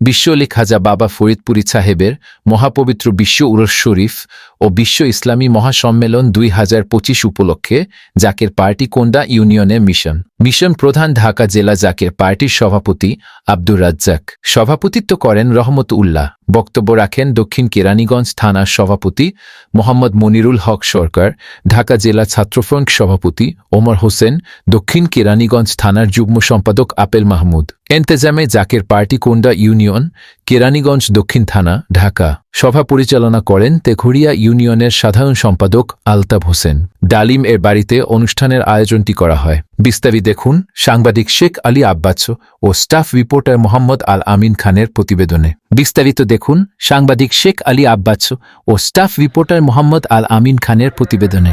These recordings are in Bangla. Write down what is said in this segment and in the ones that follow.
বিশ্বলি হাজা বাবা ফরিদপুরি সাহেবের মহাপবিত্র বিশ্ব উরস শরীফ ও বিশ্ব ইসলামী মহাসম্মেলন দুই হাজার পঁচিশ উপলক্ষে জাকের পার্টি কোন্ডা ইউনিয়নের মিশন। মিশন প্রধান ঢাকা জেলা জাকের পার্টির সভাপতি আব্দুর রাজ্জাক। সভাপতিত্ব করেন রহমত উল্লাহ বক্তব্য রাখেন দক্ষিণ কেরানীগঞ্জ থানার সভাপতি মোহাম্মদ মনিরুল হক সরকার, ঢাকা জেলা ছাত্রফ্রন্ট সভাপতি ওমর হোসেন, দক্ষিণ কেরানীগঞ্জ থানার যুগ্ম সম্পাদক আপেল মাহমুদ। এন্তেজামে জাকের পার্টি কোন্ডা ইউনিয়ন, কেরানীগঞ্জ দক্ষিণ থানা, ঢাকা। সভা পরিচালনা করেন তেঘুরিয়া ইউনিয়নের সাধারণ সম্পাদক আলতাব হোসেন। ডালিম এর বাড়িতে অনুষ্ঠানের আয়োজনটি করা হয়। বিস্তারিত দেখুন সাংবাদিক শেখ আলী আব্বাস ও স্টাফ রিপোর্টার মোহাম্মদ আল আমিন খানের প্রতিবেদনে। বিস্তারিত দেখুন সাংবাদিক শেখ আলী আব্বাস ও স্টাফ রিপোর্টার মোহাম্মদ আল আমিন খানের প্রতিবেদনে।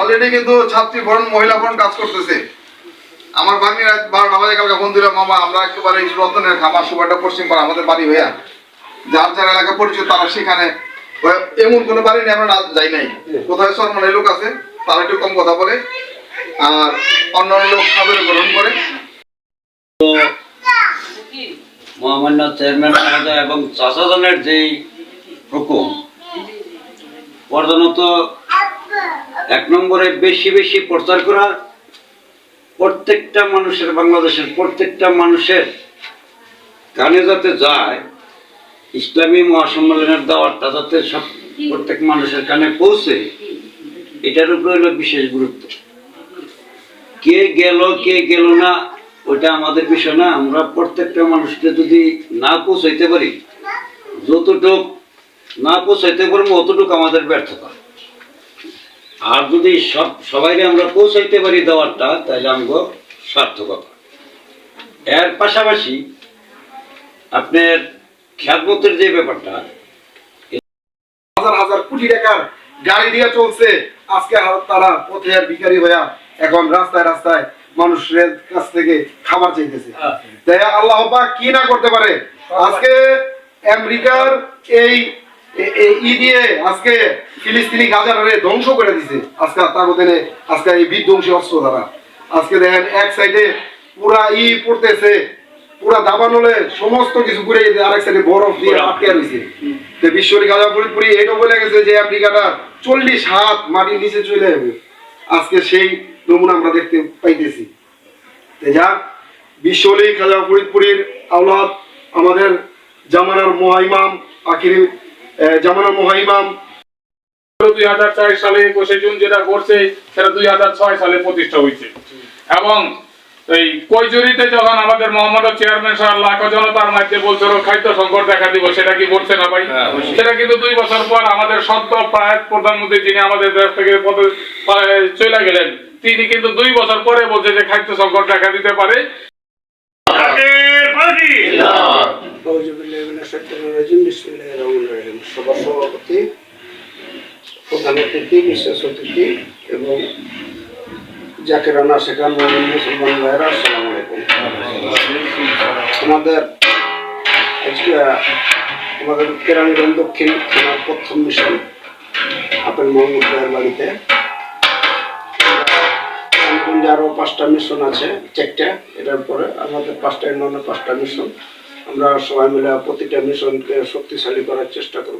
অলরেডি কিন্তু ছাত্রী ভরণ, মহিলা ভরণ কাজ করতেছে। আমার ভাগ্নি রাত বারোটা বাজে, কালকে দিল মামা, আমরা একেবারে রতনের খামার সুবারটা পশ্চিম পাড়া আমাদের বাড়ি হইয়া, যার যার এলাকা পরিচিত, তারা সেখানে এমন কোনো বাড়ি নেই, আমরা যাই নাই। কোথায় সরমানি লোক আছে, তারা একটু কম কথা বলে, আর অন্য অন্য লোক খাবার গ্রহণ করে। মহামান্য চেয়ারম্যান মহোদয় এবং চাষাজনের যেই হুকুম, প্রধানত এক নম্বরে বেশি বেশি প্রচার করা, প্রত্যেকটা মানুষের, বাংলাদেশের প্রত্যেকটা মানুষের কানে যাতে যায় ইসলামী মহাসম্মেলনের দাওয়াতটা যাতে সব প্রত্যেক মানুষের কানে পৌঁছে, এটার উপরে হলো বিশেষ গুরুত্ব। কে গেল কে গেল না ওটা আমাদের বিষয় না। আমরা প্রত্যেকটা মানুষকে যদি না পৌঁছাইতে পারি, যতটুক না পৌঁছাইতে পারব, অতটুকু আমাদের ব্যর্থতা। আর যদি সব সবাইকে আমরা পৌঁছাইতে পারি দেওয়ারটা তাহলে আমগো সার্থকতা। এর পাশাপাশি আপনার খ্যাতমতের যে ব্যাপারটা হাজার হাজার কোটি টাকার গাড়ি দিয়ে চলছে। আজকে তারা পথে আর ভিখারি হইয়া এখন রাস্তায় রাস্তায় মানুষের কাছ থেকে খাবার চাইতেছে। তাই আল্লাহ পাক কি না করতে পারে? আজকে আমেরিকার এই এই ই দিয়ে আজকে ফিলিস্তিনি গাজারে ধ্বংস করে দিছে। আজকে তাগতেনে আজকে এই বিধ্বংসী অস্ত্র দ্বারা। আজকে দেখেন এক সাইডে পুরা ই পড়তেছে। পুরা দাবানলে সমস্ত কিছু ঘুরে যেতে আরেক সাইডে বরফ দিয়ে আটকে রয়েছে। তো বিশ্বরী গাজা ফরিদপুরি এটাও বলে গেছে যে আমেরিকাটা চল্লিশ হাত মাটির নিচে চলে যাবে। আজকে সেই নমুনা আমরা দেখতে পাইতেছি। যা বিশ্বলি খাজা ফরিদপুরীর আওলাদ আমাদের জামানার মহাইমাম আখির জামানার মহাইমাম। দুই হাজার চার সালে একুশে জুন যেটা করছে সেটা দুই হাজার ছয় সালে প্রতিষ্ঠা হয়েছে। এবং এই কৈজুরিতে যখন আমাদের মোহাম্মদ চেয়ারম্যান সাহেব লাখ জনতার মধ্যে বলছিল খাদ্য সংকট দেখা দিব সেটা কি বলছে না ভাই? সেটা কিন্তু দুই বছর পর আমাদের সদ্য প্রায় প্রধানমন্ত্রী যিনি আমাদের দেশ থেকে পদে- চলে গেলেন তিনি কিন্তু দুই বছর পরে বলছে যে খাদ্য সংকট দেখা দিতে পারে। সভাপতি প্রধান অতিথি বিশেষ অতিথি এবং যাকে রানা শেখান মোহাম্মদ মুসলমান ভাইরা আসসালামু আলাইকুম। আমাদের আজকে আমাদের কেরানীগঞ্জ দক্ষিণ থানার প্রথম মিশন, আপেল মোহাম্মদ ভাইয়ের বাড়িতে। কেরানীগঞ্জে আরও পাঁচটা মিশন আছে, চারটা, এটার পরে আমাদের পাঁচটা অন্যান্য পাঁচটা মিশন। আমরা সবাই মিলে প্রতিটা মিশনকে শক্তিশালী করার চেষ্টা করব।